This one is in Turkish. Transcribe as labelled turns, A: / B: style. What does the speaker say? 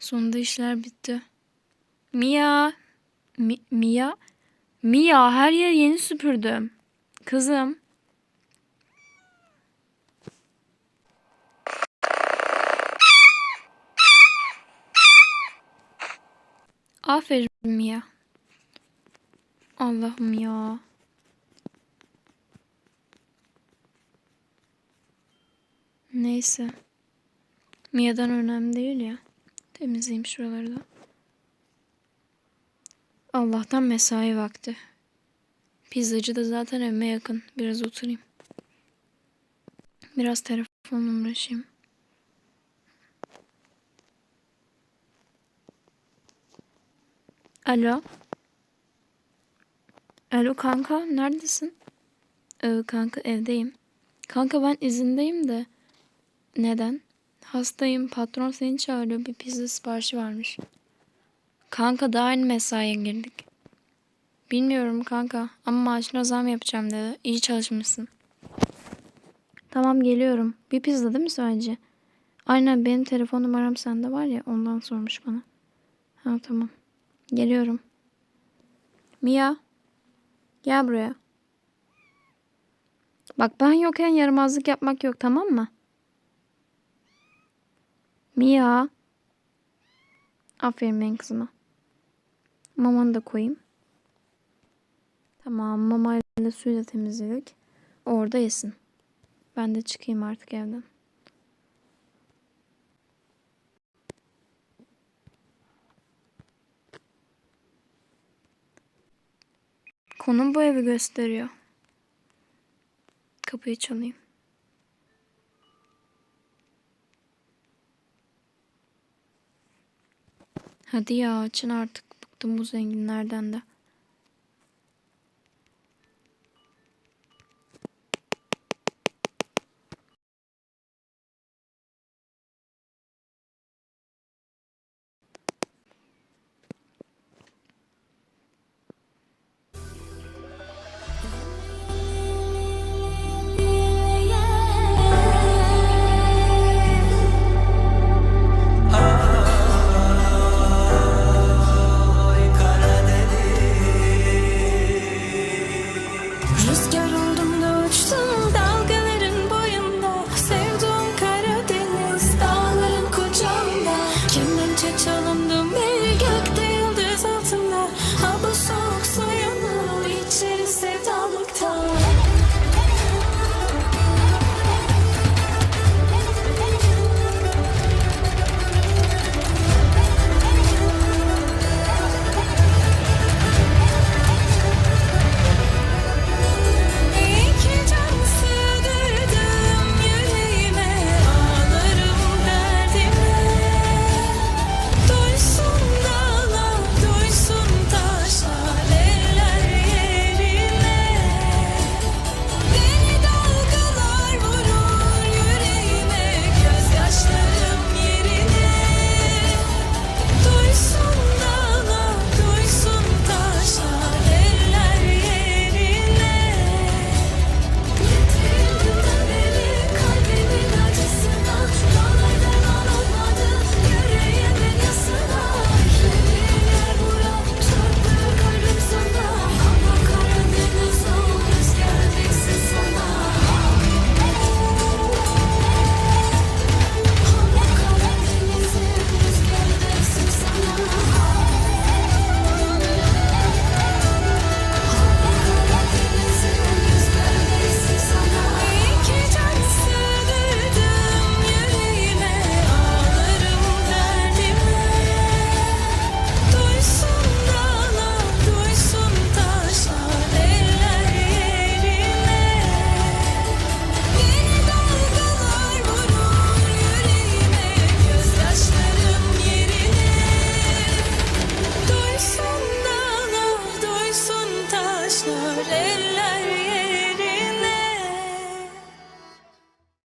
A: Sonunda işler bitti. Mia. Mi- Mia. Mia her yer yeni süpürdüm. Kızım. Aferin Mia. Allah'ım ya. Neyse. Mia'dan önemli değil ya. Temizleyeyim şuraları da. Allah'tan mesai vakti. Pizzacı da zaten evime yakın. Biraz oturayım. Biraz telefonla uğraşayım. Alo. Alo kanka neredesin? Ee, kanka evdeyim. Kanka ben izindeyim de. Neden? Hastayım. Patron seni çağırıyor. Bir pizza siparişi varmış. Kanka daha aynı mesaiye girdik. Bilmiyorum kanka ama maaşına zam yapacağım dedi. İyi çalışmışsın. Tamam geliyorum. Bir pizza değil mi sadece? Aynen benim telefon numaram sende var ya ondan sormuş bana. Ha tamam. Geliyorum. Mia. Gel buraya. Bak ben yokken yaramazlık yapmak yok tamam mı? Mia. Aferin benim kızıma. Mamanı da koyayım. Tamam mamayla suyu da temizledik. Orada yesin. Ben de çıkayım artık evden. Konum bu evi gösteriyor. Kapıyı çalayım. Hadi ya açın artık. Bıktım bu zenginlerden de.